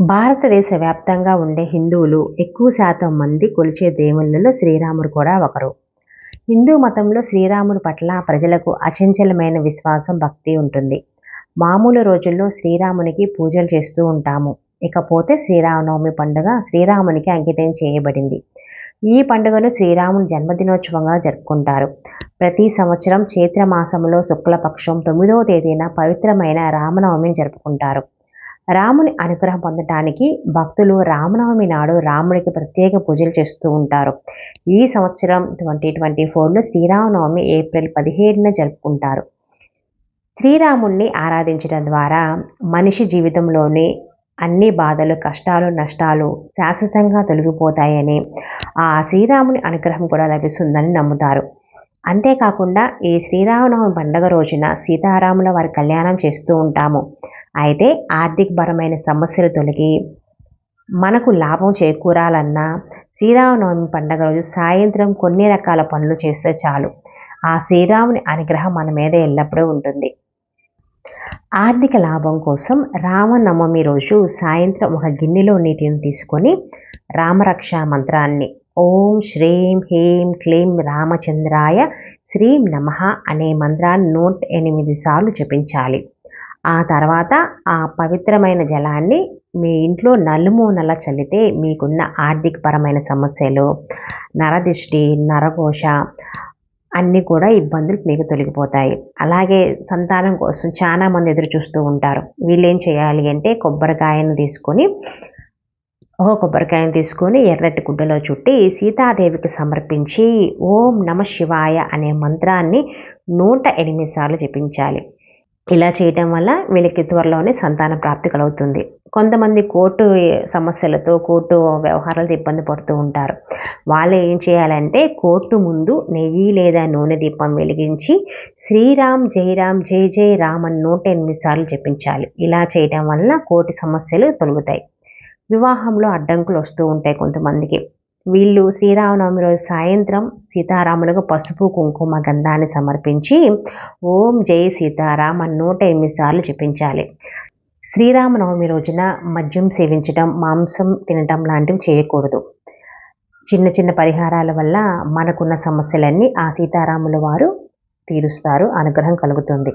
భారతదేశ వ్యాప్తంగా ఉండే హిందువులు ఎక్కువ శాతం మంది కొలిచే దేవుళ్ళలో శ్రీరాముడు కూడా ఒకరు. హిందూ మతంలో శ్రీరాముడి పట్ల ప్రజలకు అచంచలమైన విశ్వాసం భక్తి ఉంటుంది. మామూలు రోజుల్లో శ్రీరామునికి పూజలు చేస్తూ ఉంటాము. ఇకపోతే శ్రీరామనవమి పండుగ శ్రీరామునికి అంకితం చేయబడింది. ఈ పండుగను శ్రీరాముని జన్మదినోత్సవంగా జరుపుకుంటారు. ప్రతి సంవత్సరం చైత్ర మాసంలో శుక్లపక్షం తొమ్మిదవ తేదీన పవిత్రమైన రామనవమిని జరుపుకుంటారు. రాముని అనుగ్రహం పొందటానికి భక్తులు రామనవమి నాడు రాముడికి ప్రత్యేక పూజలు చేస్తూ ఉంటారు. ఈ సంవత్సరం ట్వంటీ ట్వంటీ ఫోర్లో శ్రీరామనవమి ఏప్రిల్ పదిహేడున జరుపుకుంటారు. శ్రీరాముణ్ణి ఆరాధించడం ద్వారా మనిషి జీవితంలోని అన్ని బాధలు కష్టాలు నష్టాలు శాశ్వతంగా తొలగిపోతాయని ఆ శ్రీరాముని అనుగ్రహం కూడా లభిస్తుందని నమ్ముతారు. అంతేకాకుండా ఈ శ్రీరామనవమి పండుగ రోజున సీతారాముల వారి కళ్యాణం చేస్తూ ఉంటాము. అయితే ఆర్థికపరమైన సమస్యలు తొలగి మనకు లాభం చేకూరాలన్నా శ్రీరామనవమి పండగ రోజు సాయంత్రం కొన్ని రకాల పనులు చేస్తే చాలు. ఆ శ్రీరాముని అనుగ్రహం మన మీద ఎల్లప్పుడూ ఉంటుంది. ఆర్థిక లాభం కోసం రామనవమి రోజు సాయంత్రం ఒక గిన్నెలో నీటిని తీసుకొని రామరక్ష మంత్రాన్ని ఓం శ్రీం హ్రీం క్లీం రామచంద్రాయ శ్రీం నమ అనే మంత్రాన్ని నూట ఎనిమిది సార్లు జపించాలి. ఆ తర్వాత ఆ పవిత్రమైన జలాన్ని మీ ఇంట్లో నలుమూనల చల్లితే మీకున్న ఆర్థికపరమైన సమస్యలు నరదిష్టి నరఘోష అన్నీ కూడా ఇబ్బందులు మీకు తొలగిపోతాయి. అలాగే సంతానం కోసం చాలామంది ఎదురు చూస్తూ ఉంటారు. వీళ్ళేం చేయాలి అంటే కొబ్బరికాయను తీసుకొని ఒక కొబ్బరికాయను తీసుకొని ఎర్రటి గుడ్డలో చుట్టి సీతాదేవికి సమర్పించి ఓం నమ శివాయ అనే మంత్రాన్ని నూట ఎనిమిది సార్లు జపించాలి. ఇలా చేయటం వల్ల వీళ్ళకి త్వరలోనే సంతాన ప్రాప్తి కలుగుతుంది. కొంతమంది కోర్టు సమస్యలతో కోర్టు వ్యవహారాలతో ఇబ్బంది పడుతూ ఉంటారు. వాళ్ళు ఏం చేయాలంటే కోర్టు ముందు నెయ్యి లేదా నూనె దీపం వెలిగించి శ్రీరామ్ జయరామ్ జై జై రామ్ అని నూట ఎనిమిది సార్లు చెప్పించాలి ఇలా చేయడం వల్ల కోర్టు సమస్యలు తొలుగుతాయి. వివాహంలో అడ్డంకులు వస్తూ ఉంటాయి కొంతమందికి. వీళ్ళు శ్రీరామనవమి రోజు సాయంత్రం సీతారాములకు పసుపు కుంకుమ గంధాన్ని సమర్పించి ఓం జై సీతారామ నూట ఎనిమిది సార్లు చెప్పించాలి శ్రీరామనవమి రోజున మద్యం సేవించడం మాంసం తినడం లాంటివి చేయకూడదు. చిన్న చిన్న పరిహారాల వల్ల మనకున్న సమస్యలన్నీ ఆ సీతారాముల వారు తీరుస్తారు అనుగ్రహం కలుగుతుంది.